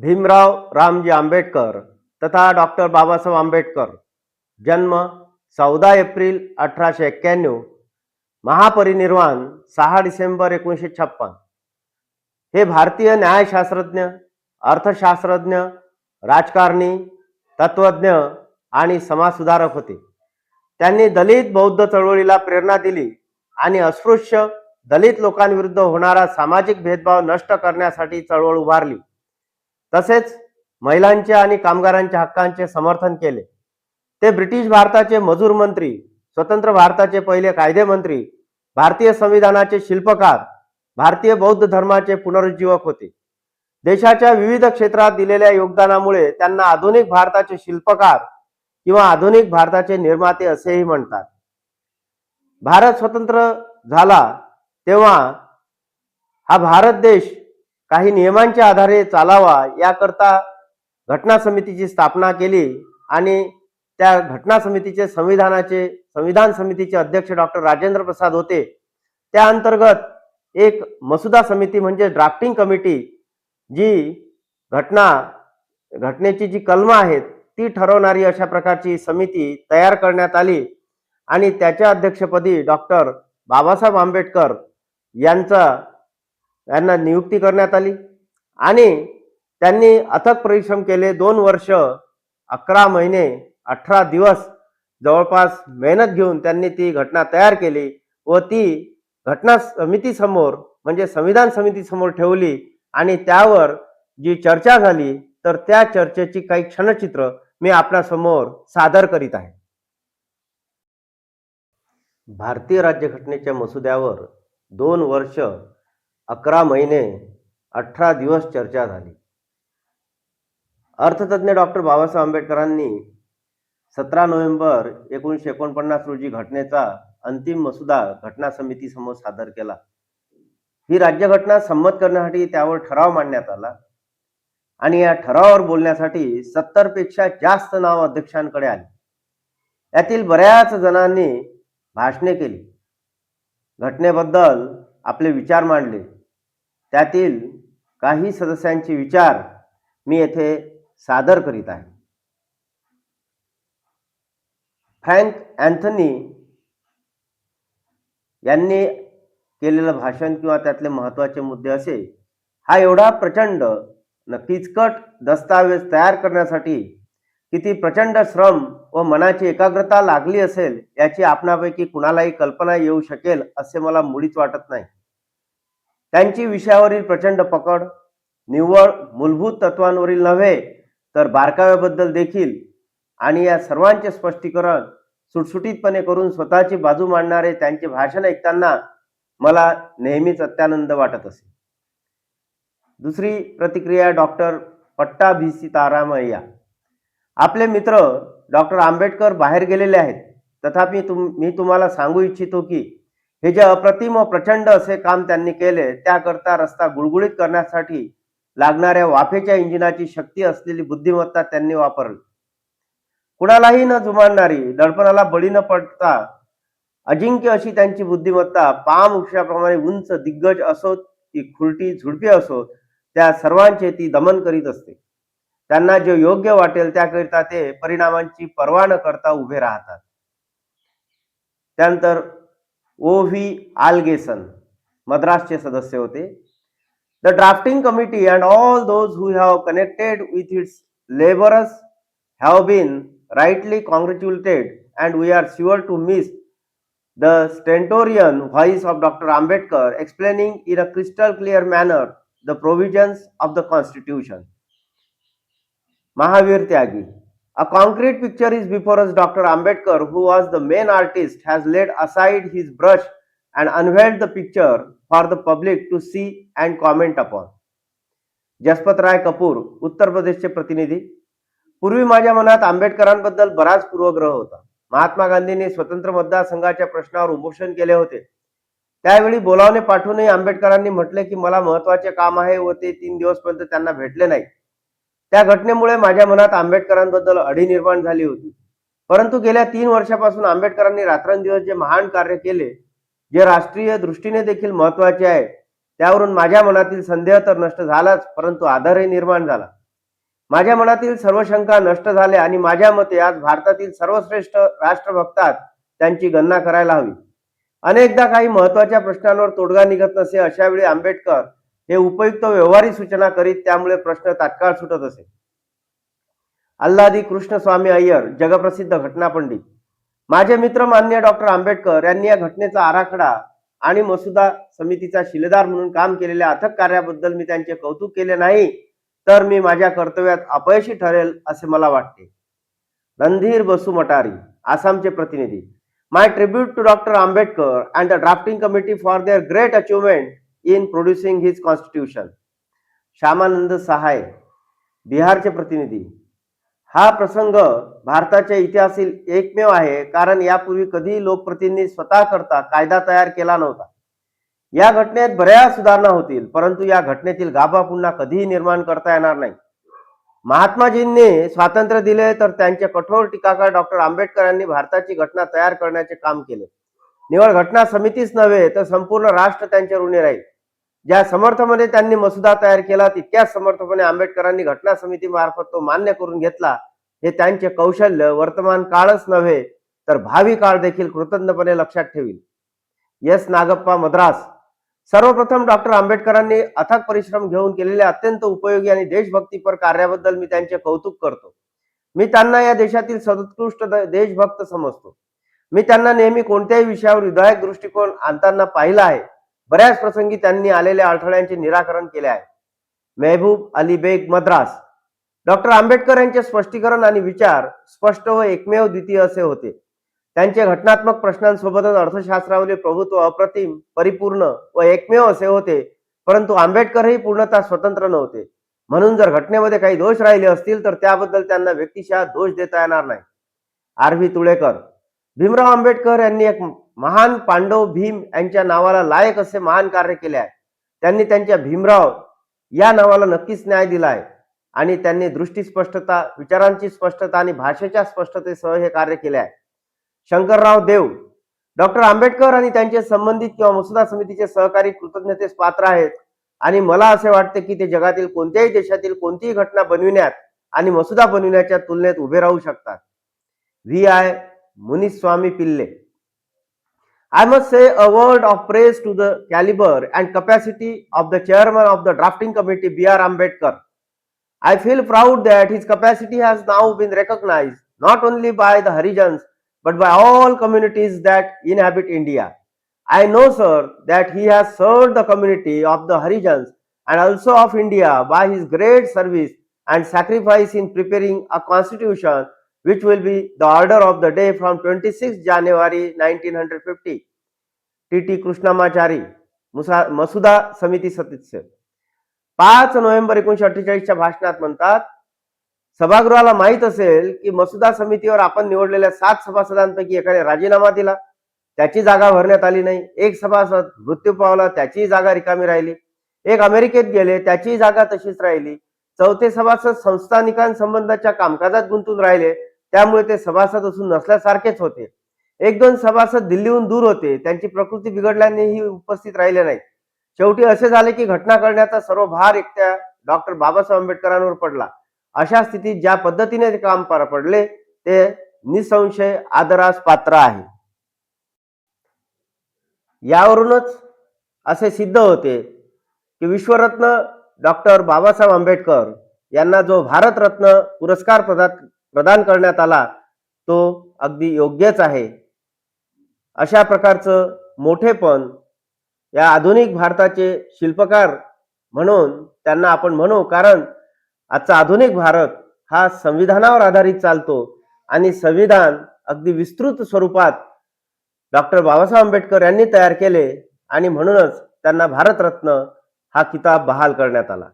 भीमराव रामजी आंबेडकर तथा डॉक्टर बाबासाहेब आंबेडकर. जन्म चौदा एप्रिल अठराशे एक्क्याण्णव. महापरिनिर्वाण सहा डिसेंबर एकोणीसशे छप्पन. हे भारतीय न्यायशास्त्रज्ञ अर्थशास्त्रज्ञ राजकारणी तत्वज्ञ आणि समाजसुधारक होते. त्यांनी दलित बौद्ध चळवळीला प्रेरणा दिली आणि अस्पृश्य दलित लोकांविरुद्ध होणारा सामाजिक भेदभाव नष्ट करण्यासाठी चळवळ उभारली. तसेच महिलांचे आणि कामगारांच्या हक्कांचे समर्थन केले. ते ब्रिटिश भारताचे मजूर मंत्री स्वतंत्र भारताचे पहिले कायदे मंत्री भारतीय संविधानाचे शिल्पकार भारतीय बौद्ध धर्माचे पुनरुज्जीवक होते. देशाच्या विविध क्षेत्रात दिलेल्या योगदानामुळे त्यांना आधुनिक भारताचे शिल्पकार किंवा आधुनिक भारताचे निर्माते असेही म्हणतात. भारत स्वतंत्र झाला तेव्हा हा भारत देश काही नियमांच्या आधारे चालावा याकरता घटना समितीची स्थापना केली आणि त्या घटना समितीचे संविधानाचे संविधान समितीचे अध्यक्ष डॉक्टर राजेंद्र प्रसाद होते. त्या अंतर्गत एक मसुदा समिती म्हणजे ड्राफ्टिंग कमिटी जी घटना घटनेची जी कलमं आहेत ती ठरवणारी अशा प्रकारची समिती तयार करण्यात आली आणि त्याच्या अध्यक्षपदी डॉक्टर बाबासाहेब आंबेडकर यांचा यांना नियुक्ती करण्यात आली. आणि त्यांनी अथक परिश्रम केले. दोन वर्ष अकरा महिने अठरा दिवस जवळपास मेहनत घेऊन त्यांनी ती घटना तयार केली व ती घटना समितीसमोर म्हणजे संविधान समितीसमोर ठेवली आणि त्यावर जी चर्चा झाली तर त्या चर्चेची काही क्षणचित्र मी आपल्यासमोर सादर करीत आहे. भारतीय राज्यघटनेच्या मसुद्यावर दोन वर्ष अकरा महिने अठरा दिवस चर्चा झाली. अर्थतज्ञ डॉक्टर बाबासाहेब आंबेडकरांनी सतरा नोव्हेंबर एकोणीसशे एकोणपन्नास रोजी घटनेचा अंतिम मसुदा घटना समितीसमोर सादर केला. ही राज्यघटना संमत करण्यासाठी त्यावर ठराव मांडण्यात आला आणि या ठरावावर बोलण्यासाठी सत्तरपेक्षा जास्त नाव अध्यक्षांकडे आले. यातील बऱ्याच जणांनी भाषणे केली. घटनेबद्दल आपले विचार मांडले. त्यातील काही सदस्यांचे विचार मी येथे सादर करीत आहे. फ्रँक अँथनी यांनी केलेलं भाषण किंवा त्यातले महत्त्वाचे मुद्दे असे हा एवढा प्रचंड न किचकट दस्तावेज तयार करण्यासाठी किती प्रचंड श्रम व मनाची एकाग्रता लागली असेल याची आपणापैकी कुणालाही कल्पना येऊ शकेल असे मला मुळीच वाटत नाही. त्यांची विषयावरील प्रचंड पकड निव्वळ मूलभूत तत्वांवरील नव्हे तर बारकाव्याबद्दल देखील आणि या सर्वांचे स्पष्टीकरण सुटसुटीतपणे करून स्वतःची बाजू मांडणारे त्यांचे भाषण ऐकताना मला नेहमीच अत्यानंद वाटत असे. दुसरी प्रतिक्रिया डॉक्टर पट्टाभिसी तारामय्या. आपले मित्र डॉक्टर आंबेडकर बाहेर गेलेले आहेत. तथापि तुम मी तुम्हाला सांगू इच्छितो की हे जे अप्रतिम व प्रचंड असे काम त्यांनी केले त्याकरता रस्ता गुळगुळीत करण्यासाठी लागणाऱ्या वाफेच्या इंजिनाची शक्ती असलेली बुद्धिमत्ता त्यांनी वापरली. कुणालाही न जुमानणारी दडपणाला बळी न पडता अजिंक्य अशी त्यांची बुद्धिमत्ता पाम वृक्षाप्रमाणे उंच दिग्गज असोत ती खुलटी झुडपी असोत त्या सर्वांचे ती दमन करीत असते. त्यांना जे योग्य वाटेल त्याकरिता ते परिणामांची पर्वा न करता उभे राहतात. त्यानंतर ओ व्ही आलगेसन मद्रासचे सदस्य होते the drafting committee and all those who have connected with its labours have been rightly congratulated and we are sure to miss the stentorian voice of Dr. Ambedkar explaining in a crystal clear manner the provisions of the Constitution. Mahavir Tyagi. A concrete picture is before us. Dr. Ambedkar, who was the main artist, has laid aside his brush and unveiled the picture for the public to see and comment upon. Jaspat Rai Kapoor Uttar प्रदेशचे प्रतिनिधी पूर्वी माझ्या मनात आंबेडकरांबद्दल बराच पूर्वग्रह होता महात्मा गांधींनी स्वतंत्र मतदारसंघाच्या प्रश्नावर उपोषण केले होते त्यावेळी बोलावणे पाठवूनही आंबेडकरांनी म्हटले की मला महत्त्वाचे काम आहे व ते तीन दिवसपर्यंत त्यांना भेटले नाही त्या घटनेमुळे माझ्या मनात आंबेडकरांबद्दल अढी निर्माण झाली होती. परंतु गेल्या तीन वर्षापासून आंबेडकरांनी रात्रंदिवस जे महान कार्य केले जे राष्ट्रीय दृष्टीने देखील महत्त्वाचे आहे त्यावरून माझ्या मनातील संदेह तर नष्ट झालाच परंतु आधारही निर्माण झाला. माझ्या मनातील सर्व शंका नष्ट झाल्या आणि माझ्या मते आज भारतातील सर्वश्रेष्ठ राष्ट्रभक्तात त्यांची गणना करायला हवी. अनेकदा काही महत्त्वाच्या प्रश्नांवर तोडगा निघत नसे अशा वेळी आंबेडकर हे उपयुक्त व्यवहारी सूचना करीत त्यामुळे प्रश्न तात्काळ सुटत असे. अल्लादी कृष्णस्वामी अय्यर जगप्रसिद्ध घटना पंडित माझे मित्र मान्य डॉक्टर आंबेडकर यांनी या घटनेचा आराखडा आणि मसुदा समितीचा शिलेदार म्हणून काम केलेल्या अथक कार्याबद्दल मी त्यांचे कौतुक केले नाही तर मी माझ्या कर्तव्यात अपयशी ठरेल असे मला वाटते. रणधीर बसू मटारी आसामचे प्रतिनिधी. My tribute to doctor Ambedkar and the drafting committee for their great achievement in producing his constitution Shyamanand Sahay बिहारचे प्रतिनिधी हा प्रसंग भारताच्या इतिहासातील एकमेव आहे कारण यापूर्वी कधीही लोकप्रतिनिधी स्वतः करता कायदा तयार केला नव्हता या घटनेत बऱ्याच सुधारणा होतील परंतु या घटनेतील गाभा पुन्हा कधीही निर्माण करता येणार नाही महात्माजींनी स्वातंत्र्य दिले तर त्यांचे कठोर टीकाकार डॉक्टर आंबेडकर यांनी भारताची घटना तयार करण्याचे काम केले निवड घटना समितीच नव्हे तर संपूर्ण राष्ट्र त्यांच्या ऋणी राहील ज्या समर्थपणे त्यांनी मसुदा तयार केला तितक्याच समर्थपणे आंबेडकरांनी घटना समिती मार्फत तो मान्य करून घेतला. हे त्यांचे कौशल्य वर्तमान काळच नव्हे तर भावी काळ देखील कृतज्ञपणे लक्षात ठेवील. एस. नागप्पा मद्रास. सर्वप्रथम डॉक्टर आंबेडकरांनी अथक परिश्रम घेऊन केलेल्या अत्यंत उपयोगी आणि देशभक्तीपर कार्याबद्दल मी त्यांचे कौतुक करतो. मी त्यांना या देशातील सर्वोत्कृष्ट देशभक्त समजतो. मी त्यांना नेहमी कोणत्याही विषयावर हृदयक दृष्टिकोन आणताना पाहिला आहे. बऱ्याच प्रसंगी त्यांनी आलेल्या अडथळ्यांचे निराकरण केले आहे. मेहबूब अली बेग मद्रास. डॉक्टर आंबेडकर यांचे स्पष्टीकरण आणि विचार स्पष्ट व एकमेव द्वितीय असे होते. त्यांचे घटनात्मक प्रश्नांसोबतच अर्थशास्त्रावरील प्रभुत्व अप्रतिम परिपूर्ण व एकमेव असे होते परंतु आंबेडकरही पूर्णतः स्वतंत्र नव्हते. म्हणून जर घटनेमध्ये काही दोष राहिले असतील तर त्याबद्दल त्यांना व्यक्तिशः दोष देता येणार नाही. R V Tulekar. Bhimrao Ambedkar यांनी एक महान पांडव भीम यांच्या नावाला लायक असे महान कार्य केले आहे. त्यांनी त्यांच्या भीमराव या नावाला नक्कीच न्याय दिला आहे. आणि त्यांनी दृष्टी स्पष्टता विचारांची स्पष्टता आणि भाषेच्या स्पष्टतेसह हे कार्य केले आहे. शंकरराव देव डॉक्टर आंबेडकर आणि त्यांचे संबंधित किंवा मसुदा समितीचे सहकारी कृतज्ञतेस पात्र आहेत. आणि मला असे वाटते की ते जगातील कोणत्याही देशातील कोणतीही घटना बनविण्यात आणि मसुदा बनविण्याच्या तुलनेत उभे राहू शकतात. V I Muniswami Pillai. I must say a word of praise to the caliber and capacity of the chairman of the drafting committee, B.R. Ambedkar. I feel proud that his capacity has now been recognized not only by the Harijans but by all communities that inhabit India. I know, sir, that he has served the community of the Harijans and also of India by his great service and sacrifice in preparing a constitution which will be the order of the day from 26 January 1950. T T Krishnamachari Musa मसुदा समिती सदस्य पाच November एकोणीशे अठ्ठेचाळीसच्या भाषणात म्हणतात सभागृहाला माहीत असेल की मसुदा समितीवर आपण निवडलेल्या सात सभासदांपैकी एकाने राजीनामा दिला. त्याची जागा भरण्यात आली नाही. एक सभासद मृत्यू पावला त्याची जागा रिकामी राहिली. एक अमेरिकेत गेले त्याची जागा तशीच राहिली. चौथे सभासद संस्थानिकांसंबंधाच्या कामकाजात गुंतून राहिले. त्यामुळे ते सभासद असून नसल्यासारखेच होते. एक दोन सभासद दिल्लीहून दूर होते. त्यांची प्रकृती बिघडल्यानेही उपस्थित राहिले नाही शेवटी असे झाले की घटना करण्याचा सर्व भार एकट्या डॉक्टर बाबासाहेब आंबेडकरांवर पडला. अशा स्थितीत ज्या पद्धतीने ते काम पार पडले ते निसंशय आदरास पात्र आहे. यावरूनच असे सिद्ध होते की विश्वरत्न डॉक्टर बाबासाहेब आंबेडकर यांना जो भारतरत्न पुरस्कार प्रदान प्रदान करण्यात आला तो अगदी योग्यच आहे. अशा प्रकारचं मोठेपण या आधुनिक भारताचे शिल्पकार म्हणून त्यांना आपण म्हणू कारण आजचा आधुनिक भारत हा संविधानावर आधारित चालतो आणि संविधान अगदी विस्तृत स्वरूपात डॉक्टर बाबासाहेब आंबेडकर यांनी तयार केले आणि म्हणूनच त्यांना भारतरत्न हा किताब बहाल करण्यात आला.